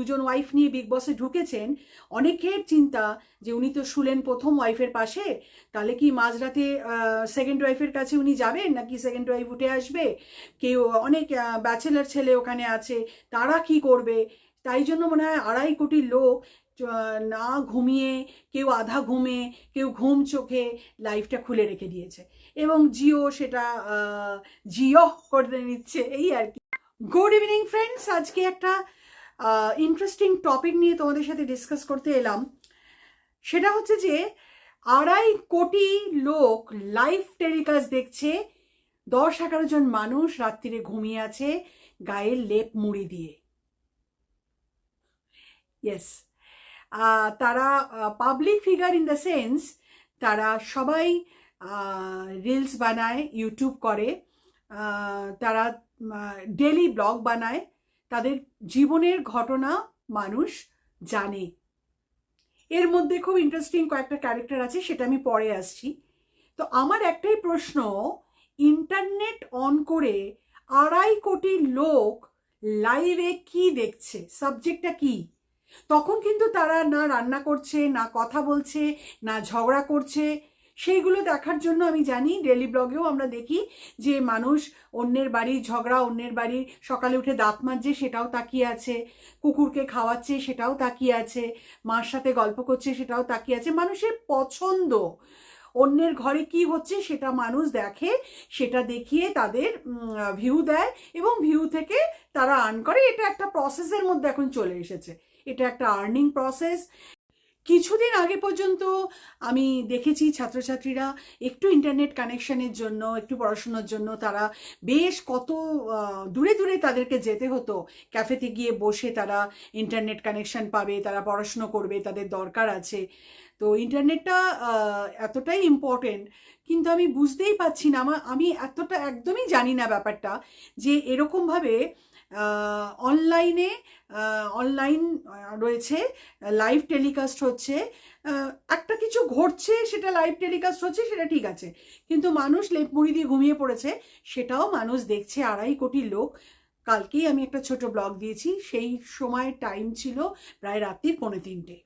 দুজন ওয়াইফ নিয়ে বিগ বসে ঢুকেছেন, অনেকের চিন্তা যে উনি তো শুলেন প্রথম ওয়াইফের পাশে, তাহলে কি মাঝরাতে সেকেন্ড ওয়াইফের কাছে উনি যাবেন নাকি সেকেন্ড ওয়াইফ উঠে আসবে? কেউ, অনেক ব্যাচেলার ছেলে ওখানে আছে, তারা কি করবে? তাই জন্য মনে হয় আড়াই কোটি লোক না ঘুমিয়ে, কেউ আধা ঘুমে, কেউ ঘুম চোখে লাইফটা খুলে রেখে দিয়েছে। এবং জিও সেটা জিও করে নিচ্ছে, এই আর কি। গুড ইভিনিং ফ্রেন্ডস আজকে একটা ইন্টারেস্টিং টপিক নিয়ে তোমাদের সাথে ডিসকাস করতে এলাম। সেটা হচ্ছে যে, আড়াই কোটি লোক লাইভ টেলিকাস্ট দেখছে, দশ এগারো জন মানুষ রাত্রিরে ঘুমিয়ে আছে গায়ে লেপ মুড়ি দিয়ে। ইয়েস তারা public figure in the sense তারা সবাই রিলস বানায় ইউটিউব করে তারা ডেলি ব্লগ বানায় তাদের জীবনের ঘটনা মানুষ জানে। এর মধ্যে খুব ইন্টারেস্টিং কয়েকটা ক্যারেক্টার আছে, সেটা আমি পরে আসছি। তো আমার একটাই প্রশ্ন ইন্টারনেট অন করে আড়াই কোটি লোক লাইভে কি দেখছে? সাবজেক্টটা কি? তখন কিন্তু তারা না রান্না করছে, না কথা বলছে, না ঝগড়া করছে সেইগুলো দেখার জন্য আমি জানি ডেলি ব্লগেও আমরা দেখি যে মানুষ অন্যের বাড়ির ঝগড়া, অন্যের বাড়ি সকালে উঠে দাঁত মাজছে সেটাও তাকিয়ে আছে, কুকুরকে খাওয়াচ্ছে সেটাও তাকিয়ে আছে, মার সাথে গল্প করছে সেটাও তাকিয়ে আছে। মানুষের পছন্দ, অন্যের ঘরে কি হচ্ছে সেটা মানুষ দেখে, সেটা দেখিয়ে তাদের ভিউ দেয় এবং ভিউ থেকে তারা আর্ন করে। এটা একটা প্রসেসের মধ্যে এখন চলে এসেছে। এটা একটা আর্নিং প্রসেস কিছুদিন আগে পর্যন্ত আমি দেখেছি ছাত্রছাত্রীরা একটু ইন্টারনেট কানেকশনের জন্য, একটু পড়াশোনার জন্য তারা বেশ কত দূরে দূরে তাদেরকে যেতে হতো। ক্যাফেতে গিয়ে বসে তারা ইন্টারনেট কানেকশন পাবে, তারা পড়াশুনো করবে, তাদের দরকার আছে। তো ইন্টারনেটটা এতটাই ইম্পর্টেন্ট কিন্তু আমি বুঝতেই পারছি না। আমার আমি এতটা একদমই জানি না ব্যাপারটা যে এরকমভাবে অনলাইনে অনলাইন রয়েছে লাইভ টেলিকাস্ট হচ্ছে একটা কিছু ঘটছে, সেটা লাইভ টেলিকাস্ট হচ্ছে, সেটা ঠিক আছে। কিন্তু মানুষ লেপ মুড়ি দিয়ে ঘুমিয়ে পড়েছে, সেটাও মানুষ দেখছে, আড়াই কোটি লোক। কালকেই আমি একটা ছোট ব্লগ দিয়েছি, সেই সময় টাইম ছিল প্রায় রাত্রির পৌনে তিনটে।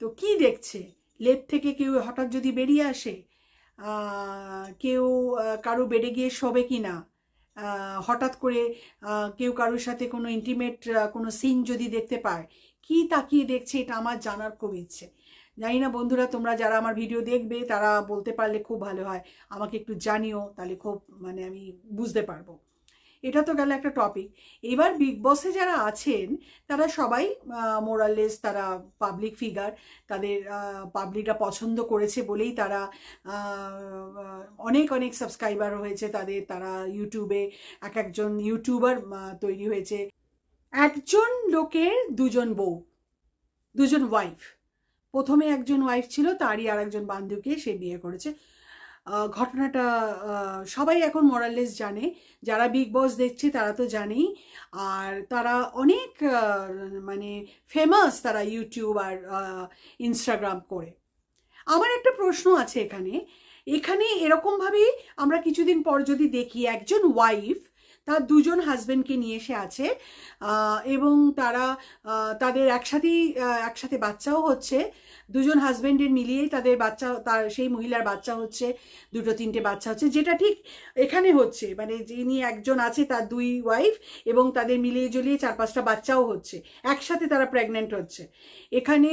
তো কি দেখছে? লেপ থেকে কেউ হঠাৎ যদি বেরিয়ে আসে কেউ কারও বেডে গিয়ে শোবে কি না হঠাৎ করে কেউ কারোর সাথে কোনো ইন্টিমেট কোনো সিন যদি দেখতে পায়, কি তাকিয়ে দেখছে এটা আমার জানার খুব ইচ্ছে। জানি না বন্ধুরা, তোমরা যারা আমার ভিডিও দেখবে, তারা বলতে পারলে খুব ভালো হয়। আমাকে একটু জানিও, তাহলে খুব মানে আমি বুঝতে পারব। এটা তো গেল একটা টপিক এবার বিগ বসে যারা আছেন, তারা সবাই মোরালেস তারা পাবলিক ফিগার তাদের পাবলিকরা পছন্দ করেছে বলেই তারা অনেক অনেক সাবস্ক্রাইবার হয়েছে তাদের, তারা ইউটিউবে এক একজন ইউটিউবার তৈরি হয়েছে। একজন লোকের দুজন বউ, দুজন ওয়াইফ প্রথমে একজন ওয়াইফ ছিল, তারই আর একজন বান্ধবীকে সে বিয়ে করেছে। ঘটনাটা সবাই এখন মোরালেস জানে। যারা বিগ বস দেখছে তারা তো জানেই। আর তারা অনেক মানে ফেমাস তারা ইউটিউব আর ইনস্টাগ্রাম করে। আমার একটা প্রশ্ন আছে এখানে। এখানে এরকমভাবেই আমরা কিছুদিন পর যদি দেখি একজন ওয়াইফ তার দুজন হাজব্যান্ডকে নিয়ে এসে আছে এবং তারা তাদের একসাথেই একসাথে বাচ্চাও হচ্ছে দুজন হাজবেন্ডের মিলিয়েই তাদের বাচ্চা, তার সেই মহিলার বাচ্চা হচ্ছে, দুটো তিনটে বাচ্চা হচ্ছে, যেটা ঠিক এখানে হচ্ছে। মানে যিনি একজন আছে তার দুই ওয়াইফ এবং তাদের মিলিয়ে জ্বলিয়ে চার পাঁচটা বাচ্চাও হচ্ছে। একসাথে তারা প্রেগনেন্ট হচ্ছে। এখানে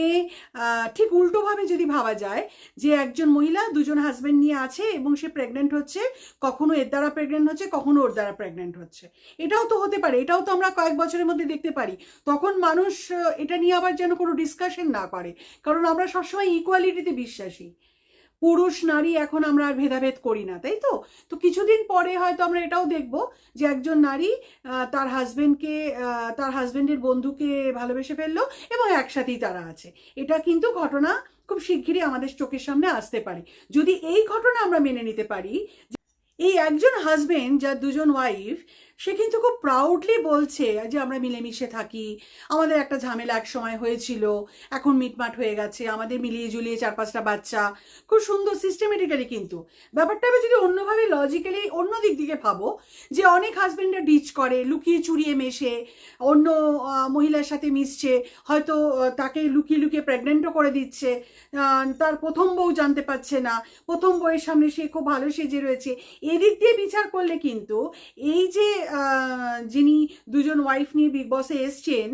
ঠিক উল্টোভাবে যদি ভাবা যায় যে একজন মহিলা দুজন হাজব্যান্ড নিয়ে আছে এবং সে প্রেগনেন্ট হচ্ছে, কখনো এর দ্বারা প্রেগনেন্ট হচ্ছে, কখনো ওর দ্বারা প্রেগনেন্ট হচ্ছে। এটাও তো হতে পারে, এটাও তো আমরা কয়েক বছরের মধ্যে দেখতে পারি। তখন মানুষ এটা নিয়ে আবার যেন কোনো ডিসকাশন না করে। কারণ আমরা সবসময় ইকুয়ালিটিতে বিশ্বাসী। পুরুষ, নারী এখন আমরা আর ভেদাভেদ করি না, তাই তো? তো কিছুদিন পরে হয়তো আমরা এটাও দেখব যে একজন নারী তার হাজবেন্ডকে তার হাজবেন্ডের বন্ধুকে ভালোবেসে ফেলল এবং একসাথেই তারা আছে। এটা কিন্তু ঘটনা খুব শিগগিরই আমাদের চোখের সামনে আসতে পারে। যদি এই ঘটনা আমরা মেনে নিতে পারি এই একজন হাজবেন্ড যার দুজন ওয়াইফ সে কিন্তু খুব প্রাউডলি বলছে যে আমরা মিলেমিশে থাকি। আমাদের একটা ঝামেলা এক সময় হয়েছিল, এখন মিটমাট হয়ে গেছে, আমাদের মিলিয়ে জুলিয়ে চার পাঁচটা বাচ্চা। খুব সুন্দর সিস্টেমেটিক্যালি কিন্তু। ব্যাপারটা আমি যদি অন্যভাবে লজিক্যালি অন্য দিক দিকে ভাবো, যে অনেক হাজবেন্ডরা ডিচ করে, লুকিয়ে চুরিয়ে মেশে, অন্য মহিলার সাথে মিশছে, হয়তো তাকে লুকিয়ে লুকিয়ে প্রেগনেন্টও করে দিচ্ছে তার প্রথম বউ জানতে পারছে না, প্রথম বউয়ের সামনে সে খুব ভালো সেজে রয়েছে। এদিক দিয়ে বিচার করলে কিন্তু এই যে যিনি দুজন ওয়াইফ নিয়ে বিগ বসে এসছেন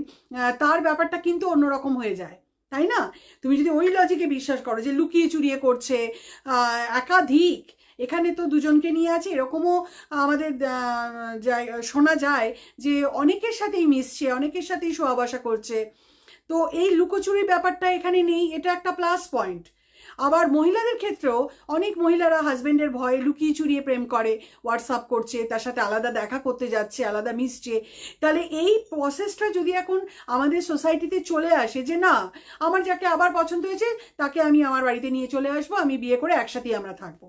তার ব্যাপারটা কিন্তু অন্যরকম হয়ে যায়, তাই না? তুমি যদি ওই লজিকে বিশ্বাস করো যে লুকিয়ে চুরিয়ে করছে একাধিক, এখানে তো দুজনকে নিয়ে আছে, এরকমও আমাদের শোনা যায় যে অনেকের সাথেই মিশছে, অনেকের সাথেই শোয়া বসা করছে। তো এই লুকোচুরির ব্যাপারটা এখানে নেই, এটা একটা প্লাস পয়েন্ট আবার মহিলাদের ক্ষেত্রেও অনেক মহিলারা হাজবেন্ডের ভয়ে লুকিয়ে চুরিয়ে প্রেম করে হোয়াটসঅ্যাপ করছে, তার সাথে আলাদা দেখা করতে যাচ্ছে, আলাদা মিশছে। তাহলে এই প্রসেসটা যদি এখন আমাদের সোসাইটিতে চলে আসে যে না, আমার যাকে আবার পছন্দ হয়েছে, তাকে আমি আমার বাড়িতে নিয়ে চলে আসব, আমি বিয়ে করে একসাথেই আমরা থাকব।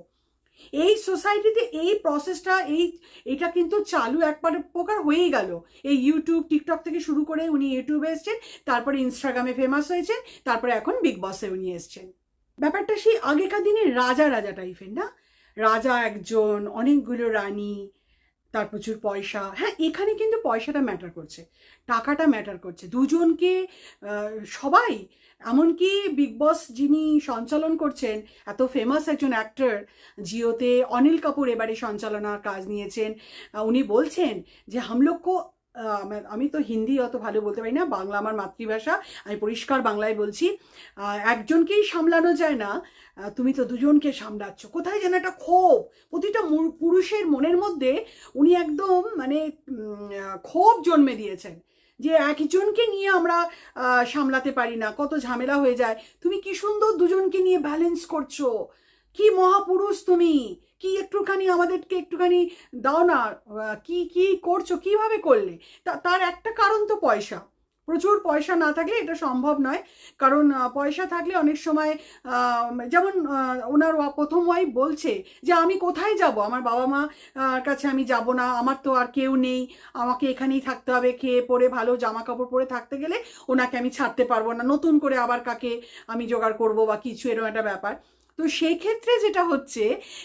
এই সোসাইটিতে এই প্রসেসটা এই, এটা কিন্তু চালু একবার প্রকার হয়েই গেল। এই ইউটিউব টিকটক থেকে শুরু করে উনি ইউটিউবে এসছেন, তারপরে ইনস্টাগ্রামে ফেমাস হয়েছেন, তারপরে এখন বিগ বসে উনি এসছেন। ব্যাপারটা সেই আগেকার দিনে রাজা রাজা টাইপের না? রাজা একজন, অনেকগুলো রানী, তার প্রচুর পয়সা। হ্যাঁ এখানে কিন্তু পয়সাটা ম্যাটার করছে, টাকাটা ম্যাটার করছে। দুজনকে সবাই, এমনকি বিগ বস যিনি সঞ্চালন করছেন, এত ফেমাস একজন অ্যাক্টর জিওতে অনিল কাপুর এবারে সঞ্চালনার কাজ নিয়েছেন। উনি বলছেন যে হাম লোগ কো আমি- তো হিন্দি অত ভালো বলতে পারি না, বাংলা আমার মাতৃভাষা, আমি পরিষ্কার বাংলায় বলছি। একজনকেই সামলানো যায় না তুমি তো দুজনকে সামলাচ্ছ। কোথায় যেন একটা ক্ষোভ, প্রতিটা পুরুষের মনের মধ্যে উনি একদম মানে ক্ষোভ জন্মে দিয়েছেন, যে একজনকে নিয়ে আমরা সামলাতে পারি না, কত ঝামেলা হয়ে যায়। তুমি কি সুন্দর দুজনকে নিয়ে ব্যালেন্স করছ? কি মহাপুরুষ তুমি? কি একটুখানি আমাদেরকে একটুখানি দাও না কি কি করছ, কীভাবে করলে? তার একটা কারণ তো পয়সা। প্রচুর পয়সা না থাকলে এটা সম্ভব নয়। কারণ পয়সা থাকলে অনেক সময় যেমন ওনার প্রথম ওয়াইফ বলছে যে, আমি কোথায় যাব? আমার বাবা মা কাছে আমি যাব না। আমার তো আর কেউ নেই। আমাকে এখানেই থাকতে হবে। খেয়ে পরে ভালো জামা কাপড় পরে থাকতে গেলে ওনাকে আমি ছাড়তে পারব না। নতুন করে আবার কাকে আমি জোগাড় করব বা কিছু? এরকম একটা ব্যাপার। তো সেই ক্ষেত্রে যেটা হচ্ছে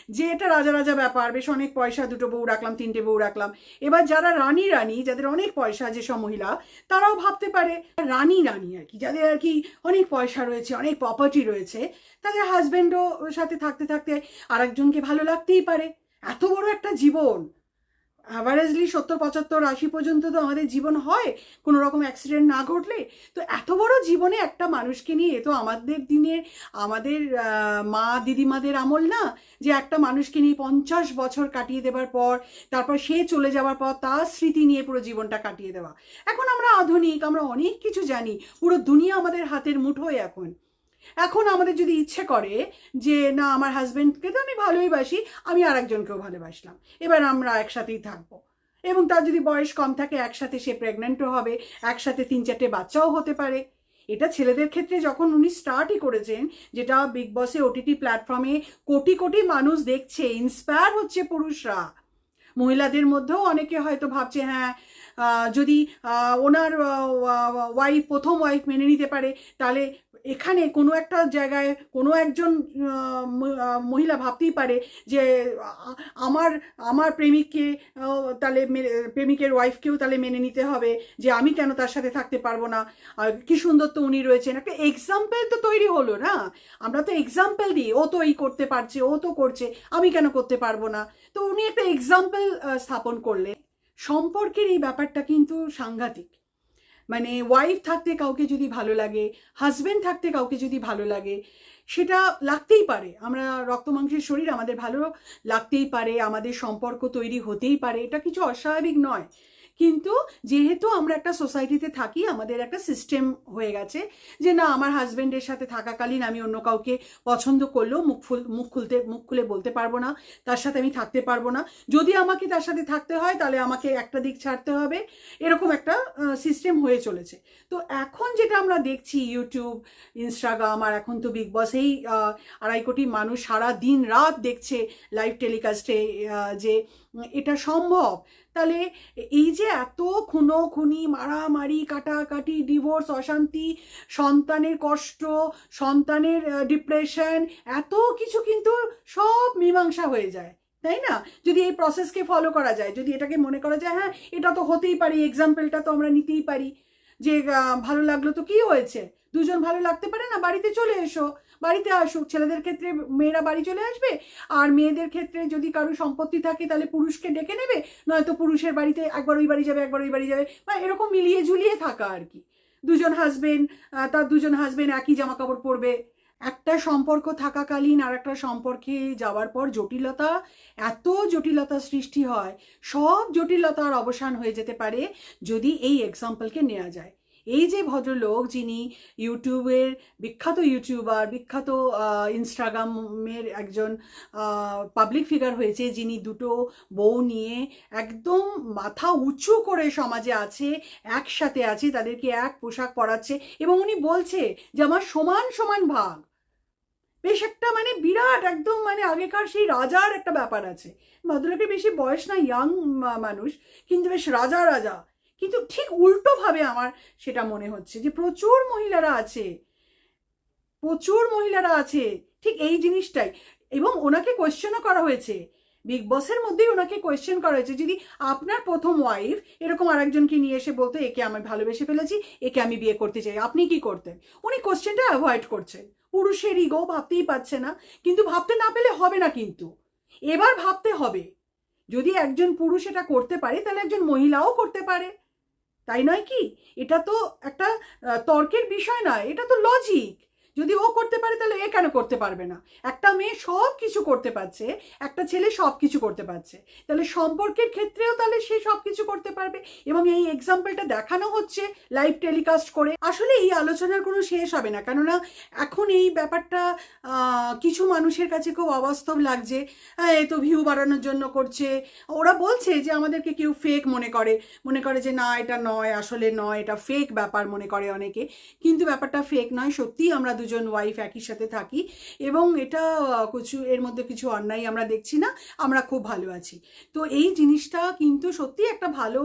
যে এটা রাজা রাজা ব্যাপার, বেশ অনেক পয়সা, দুটো বউ রাখলাম, তিনটে বউ রাখলাম। এবার যারা রানী রানী, যাদের অনেক পয়সা যেসব মহিলা, তারাও ভাবতে পারে রানী রানী আর কি, যাদের আর কি অনেক পয়সা রয়েছে, অনেক প্রপার্টি রয়েছে, তাদের হাজব্যান্ডও সাথে থাকতে থাকতে আরেকজনকে ভালো লাগতেই পারে। এত বড় একটা জীবন অ্যাভারেজলি সত্তর, পঁচাত্তর, আশি পর্যন্ত তো আমাদের জীবন হয়, কোনো রকম অ্যাক্সিডেন্ট না ঘটলে। তো এত বড় জীবনে একটা মানুষকে নিয়ে, এ তো আমাদের দিনের আমাদের মা, দিদিমাদের আমল না, যে একটা মানুষকে নিয়ে পঞ্চাশ বছর কাটিয়ে দেবার পর, তারপর সে চলে যাওয়ার পর, তার স্মৃতি নিয়ে পুরো জীবনটা কাটিয়ে দেওয়া। এখন আমরা আধুনিক, আমরা অনেক কিছু জানি, পুরো দুনিয়া আমাদের হাতের মুঠোয় এখন। এখন আমাদের যদি ইচ্ছে করে যে, না, আমার হাজব্যান্ডকে তো আমি ভালোই বাসি, আমি আর একজনকেও ভালোবাসলাম। এবার আমরা একসাথেই থাকব। এবং তার যদি বয়স কম থাকে, একসাথে সে প্রেগনেন্টও হবে, একসাথে তিন চারটে বাচ্চাও হতে পারে। এটা ছেলেদের ক্ষেত্রে যখন উনি স্টার্টই করেছেন, যেটা বিগ বসে ওটিটি প্ল্যাটফর্মে কোটি কোটি মানুষ দেখছে ইন্সপায়ার হচ্ছে পুরুষরা। মহিলাদের মধ্যেও অনেকে হয়তো ভাবছে হ্যাঁ যদি ওনার ওয়াইফ প্রথম ওয়াইফ মেনে নিতে পারে, তাহলে এখানে কোনো একটা জায়গায় কোনো একজন মহিলা ভাবতেই পারে যে আমার আমার প্রেমিককে তাহলে প্রেমিকের ওয়াইফকেও তাহলে মেনে নিতে হবে যে আমি কেন তার সাথে থাকতে পারব না। কি সুন্দর তো উনি রয়েছেন। একটা এক্সাম্পল তো তৈরি হলো না? আমরা তো এক্সাম্পল দিই ও তো এই করতে পারছে, ও তো করছে, আমি কেন করতে পারব না? তো উনি একটা এক্সাম্পল স্থাপন করলে সম্পর্কের এই ব্যাপারটা কিন্তু সাংঘাতিক। মানে ওয়াইফ থাকতে কাউকে যদি ভালো লাগে হাজব্যান্ড থাকতে কাউকে যদি ভালো লাগে, সেটা লাগতেই পারে। আমরা রক্ত মাংসের শরীর আমাদের ভালো লাগতেই পারে, আমাদের সম্পর্ক তৈরি হতেই পারে। এটা কিছু অস্বাভাবিক নয়। কিন্তু যেহেতু আমরা একটা সোসাইটিতে থাকি আমাদের একটা সিস্টেম হয়ে গেছে যে না আমার হাজব্যান্ডের সাথে থাকাকালীন আমি অন্য কাউকে পছন্দ করলেও মুখ ফুল মুখ খুলতে মুখ খুলে বলতে পারব না তার সাথে আমি থাকতে পারব না। যদি আমাকে তার সাথে থাকতে হয় তাহলে আমাকে একটা দিক ছাড়তে হবে। এরকম একটা সিস্টেম হয়ে চলেছে। তো এখন যেটা আমরা দেখছি ইউটিউব ইনস্টাগ্রাম আর এখন তো বিগ বসেই আহ, আড়াই কোটি মানুষ সারা দিন রাত দেখছে লাইভ টেলিকাস্টে যে এটা সম্ভব? তাহলে এই যে এত খুনো খুনি মারামারি, কাটাকাটি ডিভোর্স অশান্তি, সন্তানের কষ্ট, সন্তানের ডিপ্রেশন এত কিছু কিন্তু সব মীমাংসা হয়ে যায়, তাই না? যদি এই প্রসেসকে ফলো করা যায়, যদি এটাকে মনে করা যায় হ্যাঁ এটা তো হতেই পারি এক্সাম্পলটা তো আমরা নিতেই পারি, যে ভালো লাগল তো কি হয়েছে? দুজন ভালো লাগতে পারে না? বাড়িতে চলে এসো। বাড়িতে আসুক, ছেলেদের ক্ষেত্রে মেয়েরা বাড়ি চলে আসবে, আর মেয়েদের ক্ষেত্রে যদি কারও সম্পত্তি থাকে তাহলে পুরুষকে ডেকে নেবে, নয়তো পুরুষের বাড়িতে একবার ওই বাড়ি যাবে, একবার ওই বাড়ি যাবে, বা এরকম মিলিয়ে ঝুলিয়ে থাকা আর কি। দুজন হাজবেন্ড তার দুজন হাজবেন্ড একই জামা কাপড় পরবে। একটা সম্পর্ক থাকাকালীন আর একটা সম্পর্কে যাওয়ার পর জটিলতা, এত জটিলতা সৃষ্টি হয়, সব জটিলতার অবসান হয়ে যেতে পারে যদি এই এক্সাম্পলকে নেওয়া যায়। এই যে ভদ্রলোক যিনি ইউটিউবের বিখ্যাত ইউটিউবার, বিখ্যাত ইনস্টাগ্রামের একজন পাবলিক ফিগার হয়েছে, যিনি দুটো বউ নিয়ে একদম মাথা উঁচু করে সমাজে আছে, একসাথে আছে, তাদেরকে এক পোশাক পরাচ্ছে এবং উনি বলছে যে, আমার সমান সমান ভাগ। বেশ একটা মানে বিরাট একদম মানে আগেকার সেই রাজার একটা ব্যাপার আছে। ভদ্রলোকের বেশি বয়স না ইয়াং মানুষ, কিন্তু বেশ রাজা রাজা। কিন্তু ঠিক উল্টোভাবে আমার সেটা মনে হচ্ছে যে প্রচুর মহিলারা আছে, প্রচুর মহিলারা আছে, ঠিক এই জিনিসটাই। এবং ওনাকে কোয়েশ্চেনও করা হয়েছে। বিগ বসের মধ্যেই ওনাকে কোয়েশ্চেন করা হয়েছে, যদি আপনার প্রথম ওয়াইফ এরকম আরেকজনকে নিয়ে এসে বলতো, একে আমি ভালোবেসে ফেলেছি, একে আমি বিয়ে করতে চাই, আপনি কি করতেন? উনি কোশ্চেনটা অ্যাভয়েড করছেন। পুরুষের ইগো ভাবতেই পারছে না। কিন্তু ভাবতে না পেলে হবে না কিন্তু। এবার ভাবতে হবে, যদি একজন পুরুষ এটা করতে পারে, তাহলে একজন মহিলাও করতে পারে। তাই নয় কি? এটা তো একটা তর্কের বিষয় নয় এটা তো লজিক যদি ও করতে পারে, তাহলে এ কেন করতে পারবে না? একটা মেয়ে সব কিছু করতে পারছে, একটা ছেলে সব কিছু করতে পারছে। তাহলে সম্পর্কের ক্ষেত্রেও তাহলে সে সব কিছু করতে পারবে এবং এই এক্সাম্পলটা দেখানো হচ্ছে লাইভ টেলিকাস্ট করে। আসলে এই আলোচনার কোনো শেষ হবে না, কেননা এখন এই ব্যাপারটা কিছু মানুষের কাছে খুব অবাস্তব লাগছে। এ তো ভিউ বাড়ানোর জন্য করছে। ওরা বলছে যে আমাদেরকে কেউ ফেক মনে করে। মনে করে যে না, এটা নয়, আসলে নয়, এটা ফেক ব্যাপার মনে করে অনেকে। কিন্তু ব্যাপারটা ফেক নয়, সত্যিই আমরা দুজন ওয়াইফ একই সাথে থাকি এবং এটা কিছু, এর মধ্যে কিছু অন্যায় আমরা দেখছি না, আমরা খুব ভালো আছি। তো এই জিনিসটা কিন্তু সত্যি একটা ভালো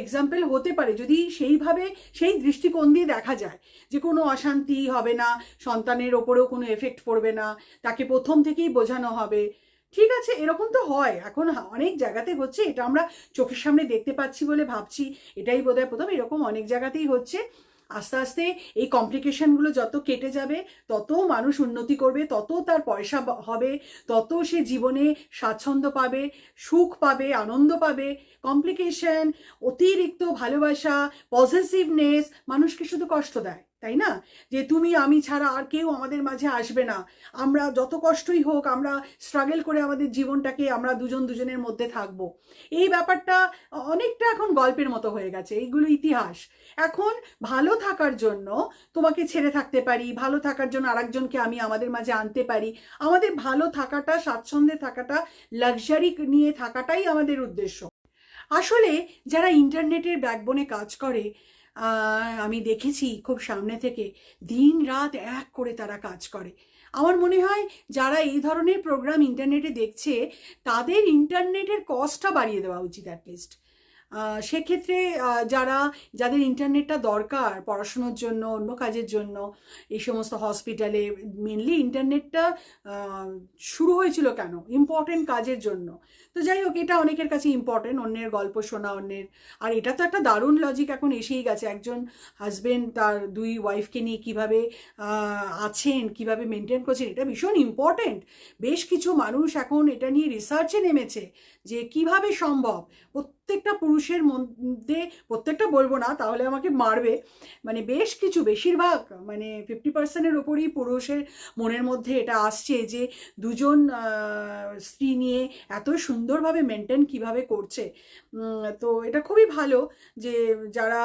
এক্সাম্পল হতে পারে যদি সেইভাবে, সেই দৃষ্টিকোণ দিয়ে দেখা যায় যে কোনো অশান্তি হবে না, সন্তানের ওপরেও কোনো এফেক্ট পড়বে না, তাকে প্রথম থেকেই বোঝানো হবে। ঠিক আছে, এরকম তো হয়। এখন অনেক জায়গাতে হচ্ছে, এটা আমরা চোখের সামনে দেখতে পাচ্ছি বলে ভাবছি, এটাই বোধহয় প্রথম, এরকম অনেক জায়গাতেই হচ্ছে। আস্তে আস্তে এই কমপ্লিকেশনগুলো যত কেটে যাবে, তত মানুষ উন্নতি করবে, তত তার পয়সা হবে, তত সে জীবনে স্বাচ্ছন্দ্য পাবে, সুখ পাবে, আনন্দ পাবে। কমপ্লিকেশন অতিরিক্ত ভালোবাসা পজিটিভনেস মানুষকে শুধু কষ্ট দেয়। তাই না? যে তুমি, আমি ছাড়া আর কেউ আমাদের মাঝে আসবে না। আমরা যত কষ্টই হোক, আমরা স্ট্রাগল করে আমাদের জীবনটাকে আমরা দুজন দুজনের মধ্যে থাকব। এই ব্যাপারটা অনেকটা এখন গল্পের মতো হয়ে গেছে। এইগুলো ইতিহাস। এখন ভালো থাকার জন্য তোমাকে ছেড়ে থাকতে পারি, ভালো থাকার জন্য আরেকজনকে আমি আমাদের মাঝে আনতে পারি। আমাদের ভালো থাকাটা, স্বাচ্ছন্দ্যে থাকাটা লাক্সারি নিয়ে থাকাটাই আমাদের উদ্দেশ্য। আসলে যারা ইন্টারনেটের ব্যাকবোনে কাজ করে আমি দেখেছি খুব সামনে থেকে দিন রাত এক করে তারা কাজ করে। আমার মনে হয় যারা এই ধরনের প্রোগ্রাম ইন্টারনেটে দেখছে, তাদের ইন্টারনেটের কস্টটা বাড়িয়ে দেওয়া উচিত অ্যাটলিস্ট সেক্ষেত্রে যারা, যাদের ইন্টারনেটটা দরকার পড়াশুনোর জন্য, অন্য কাজের জন্য, এই সমস্ত হসপিটালে মেনলি ইন্টারনেটটা শুরু হয়েছিল কেন? ইম্পর্টেন্ট কাজের জন্য। তো যাই হোক, এটা অনেকের কাছে ইম্পর্টেন্ট অন্যের গল্প শোনা, অন্যের, আর এটা তো একটা দারুণ লজিক এখন এসেই গেছে। একজন হাজবেন্ড তার দুই ওয়াইফকে নিয়ে কীভাবে আছেন, কীভাবে মেনটেন করছেন, এটা ভীষণ ইম্পর্টেন্ট বেশ কিছু মানুষ এখন এটা নিয়ে রিসার্চে নেমেছে যে কীভাবে সম্ভব? প্রত্যেকটা পুরুষের মধ্যে প্রত্যেকটা বলব না, তাহলে আমাকে মারবে। মানে বেশ কিছু, বেশিরভাগ মানে ফিফটি পার্সেন্টের ওপরই পুরুষের মনের মধ্যে এটা আসছে যে দুজন স্ত্রী নিয়ে এত সুন্দরভাবে মেনটেন কীভাবে করছে। তো এটা খুবই ভালো যে যারা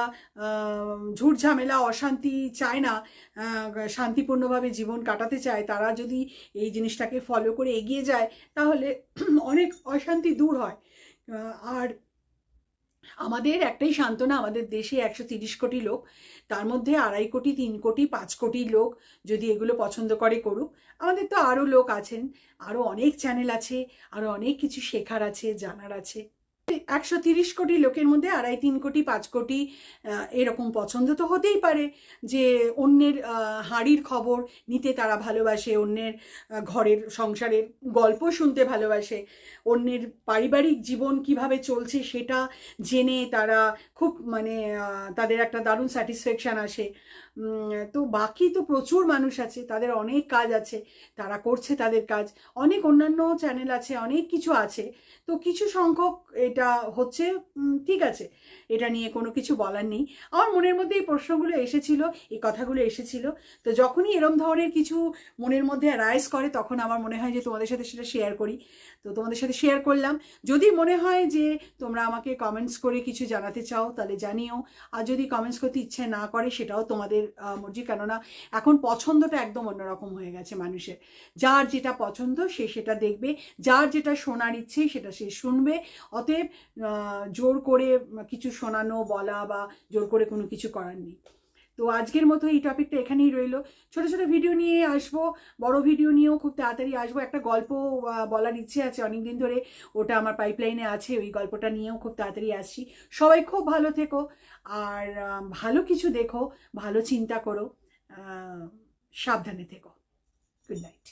ঝুট ঝামেলা, অশান্তি চায় না শান্তিপূর্ণভাবে জীবন কাটাতে চায়, তারা যদি এই জিনিসটাকে ফলো করে এগিয়ে যায়, তাহলে অনেক অশান্তি দূর হয়। আর আমাদের একটাই সান্ত্বনা, আমাদের দেশে একশো তিরিশ কোটি লোক, তার মধ্যে আড়াই কোটি, তিন কোটি, পাঁচ কোটি লোক যদি এগুলো পছন্দ করে করুক। আমাদের তো আরও লোক আছেন, আরও অনেক চ্যানেল আছে, আরও অনেক কিছু শেখার আছে, জানার আছে। একশো তিরিশ কোটি লোকের মধ্যে আড়াই তিন কোটি, পাঁচ কোটি এরকম পছন্দ তো হতেই পারে যে অন্যের হাঁড়ির খবর নিতে তারা ভালোবাসে, অন্যের ঘরের, সংসারের গল্প শুনতে ভালোবাসে, অন্যের পারিবারিক জীবন কীভাবে চলছে সেটা জেনে তারা খুব মানে তাদের একটা দারুণ স্যাটিসফ্যাকশান আসে। তো বাকি তো প্রচুর মানুষ আছে, তাদের অনেক কাজ আছে, তারা করছে তাদের কাজ, অনেক অন্যান্য চ্যানেল আছে, অনেক কিছু আছে, তো কিছু সংখ্যক এটা হচ্ছে ঠিক আছে, এটা নিয়ে কোনো কিছু বলার নেই। আমার মনের মধ্যে এই প্রশ্নগুলো এসেছিল, এই কথাগুলো এসেছিল, তো যখনই এরম ধরনের কিছু মনের মধ্যে রাইজ করে, তখন আমার মনে হয় যে তোমাদের সাথে সেটা শেয়ার করি। তো তোমাদের সাথে শেয়ার করলাম। যদি মনে হয় যে তোমরা আমাকে কমেন্টস করে কিছু জানাতে চাও, তাহলে জানিও। আর যদি কমেন্টস করতে ইচ্ছে না করে, সেটাও তোমাদের আহ, মর্জি কেননা এখন পছন্দটা একদম অন্যরকম হয়ে গেছে মানুষের। যার যেটা পছন্দ সে সেটা দেখবে যার যেটা শোনার ইচ্ছে সেটা সে শুনবে। অতএব জোর করে কিছু শোনানো বলা বা জোর করে কোনো কিছু করার নেই। তো আজকের মতো এই টপিকটা এখানেই রইল। ছোট ছোট ভিডিও নিয়ে আসব, বড় ভিডিও নিয়েও খুব তাড়াতাড়ি আসব। একটা গল্প বলার ইচ্ছে আছে অনেকদিন ধরে। ওটা আমার পাইপলাইনে আছে, ওই গল্পটা নিয়েও খুব তাড়াতাড়ি আসছি। সবাই খুব ভালো থেকো আর ভালো কিছু দেখো, ভালো চিন্তা করো সাবধানে থেকো। Good night